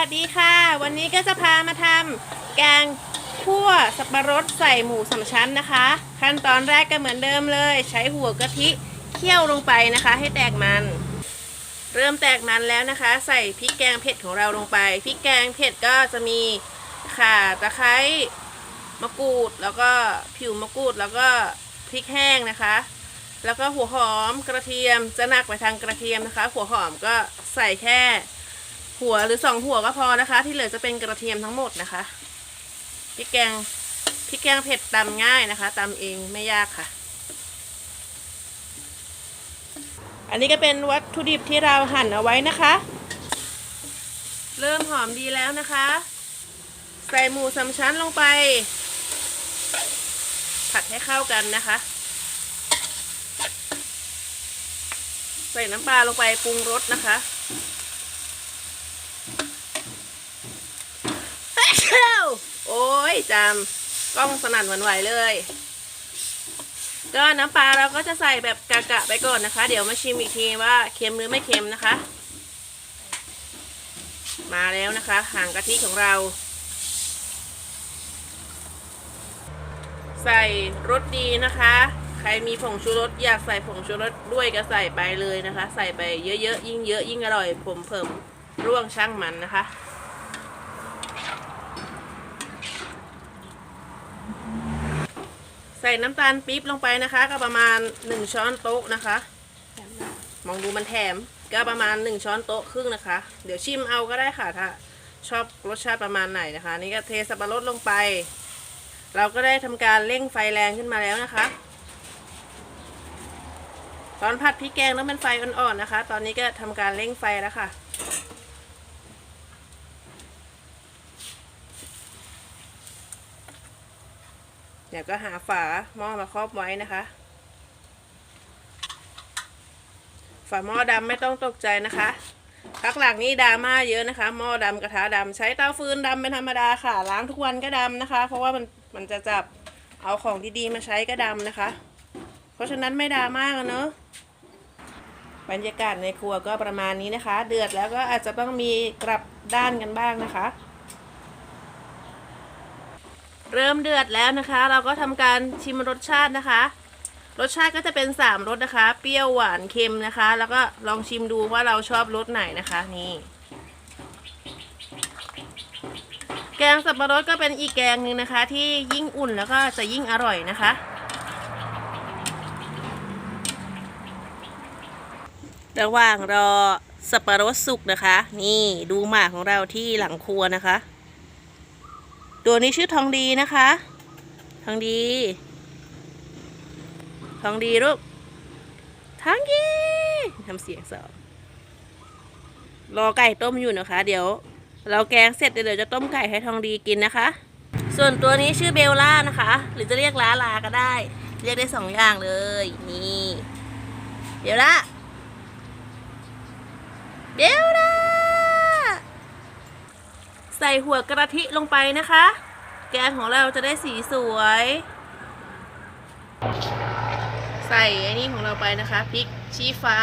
วัสดีค่ะ วันนี้ก็จะพามาทำแกงคั่วสับปะรดใส่หมูสามชั้นนะคะ ขั้นตอนแรกก็เหมือนเดิมเลย ใช้หัวกะทิเคี่ยวลงไปนะคะ ให้แตกมัน เริ่มแตกมันแล้วนะคะ ใส่พริกแกงเผ็ดของเราลงไปพริกแกงเผ็ดก็จะมีข่าตะไคร้มะกรูดแล้วก็ผิวมะกรูดแล้วก็พริกแห้งนะคะ แล้วก็หัวหอมกระเทียมจะหนักไปทางกระเทียมนะคะ หัวหอมก็ใส่แค่ หัวหรือสองหัวก็พอนะคะ ที่เหลือจะเป็นกระเทียมทั้งหมดนะคะพริกแกงพริกแกงเผ็ดตำง่ายนะคะตำเองไม่ยากค่ะ อันนี้ก็เป็นวัตถุดิบที่เราหั่นเอาไว้นะคะ เริ่มหอมดีแล้วนะคะ ใส่หมูสามชั้นลงไป ผัดให้เข้ากันนะคะ ใส่น้ำปลาลงไปปรุงรสนะคะ โอ้ ยจำกล้องสนั่นหวันไหวเลย ก็น้ำปลาเราก็จะใส่แบบกะๆไปก่อนนะคะ เดี๋ยวมาชิมอีกทีว่าเค็มหรือไม่เค็มนะคะ มาแล้วนะคะหางกะทิของเรา ใส่รสดีนะคะ ใครมีผงชูรสอยากใส่ผงชูรสด้วยก็ใส่ไปเลยนะคะ ใส่ไปเยอะๆยิ่งเยอะยิ่งอร่อยผมเพิ่มร่วงช่างมันนะคะ ส่น้ำตาลปี๊บลงไปนะคะ ก็ประมาณ 1 ช้อนโต๊ะนะคะ มองดูมันแถมก็ประมาณ 1 ช้อนโต๊ะครึ่งนะคะ เดี๋ยวชิมเอาก็ได้ค่ะถ้าชอบรสชาติประมาณไหนนะคะ นี่ก็เทสับปะรดลงไป เราก็ได้ทำการเร่งไฟแรงขึ้นมาแล้วนะคะ ตอนผัดพริกแกงต้องเป็นไฟอ่อนๆนะคะ ตอนนี้ก็ทำการเร่งไฟแล้วค่ะ เดี๋ยวก็หาฝาหม้อมาครอบไว้นะคะ ฝาหม้อดำไม่ต้องตกใจนะคะพักหลังนี้ดราม่าเยอะนะคะ หม้อดำกระทะดำใช้เตาฟืนดำเป็นธรรมดาค่ะ ล้างทุกวันก็ดำนะคะ เพราะว่ามันมันจะจับเอาของดีๆมาใช้ก็ดำนะคะ เพราะฉะนั้นไม่ดราม่ากันเนอะบรรยากาศในครัวก็ประมาณนี้นะคะ เดือดแล้วก็อาจจะต้องมีกลับด้านกันบ้างนะคะ เริ่มเดือดแล้วนะคะ เราก็ทำการชิมรสชาตินะคะ รสชาติก็จะเป็นสามรสนะคะ เปรี้ยวหวานเค็มนะคะ แล้วก็ลองชิมดูว่าเราชอบรสไหนนะคะนี่ แกงสับปะรดก็เป็นอีกแกงหนึ่งนะคะ ที่ยิ่งอุ่นแล้วก็จะยิ่งอร่อยนะคะระหว่างรอสับปะรดสุกนะคะ นี่ดูหมากของเราที่หลังครัวนะคะ ตัวนี้ชื่อทองดีนะคะ ทองดี ทองดีลูกทองดีทำเสียงสองรอไก่ต้มอยู่นะคะ เดี๋ยว เราแกงเสร็จเดี๋ยวจะต้มไก่ให้ทองดีกินนะคะ ส่วนตัวนี้ชื่อเบลล่านะคะ หรือจะเรียกล้าลาก็ได้ เรียกได้สองอย่างเลย นี่ เบลล่า เบลล่า ใส่หัวกระทิลงไปนะคะ แกงของเราจะได้สีสวย ใส่ไอ้นี่ของเราไปนะคะพริกชี้ฟ้า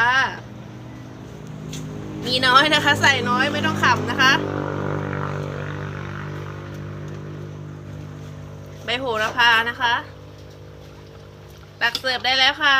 มีน้อยนะคะ ใส่น้อยไม่ต้องขำนะคะ ใบโหระพานะคะ ตักเสิร์ฟได้แล้วค่ะ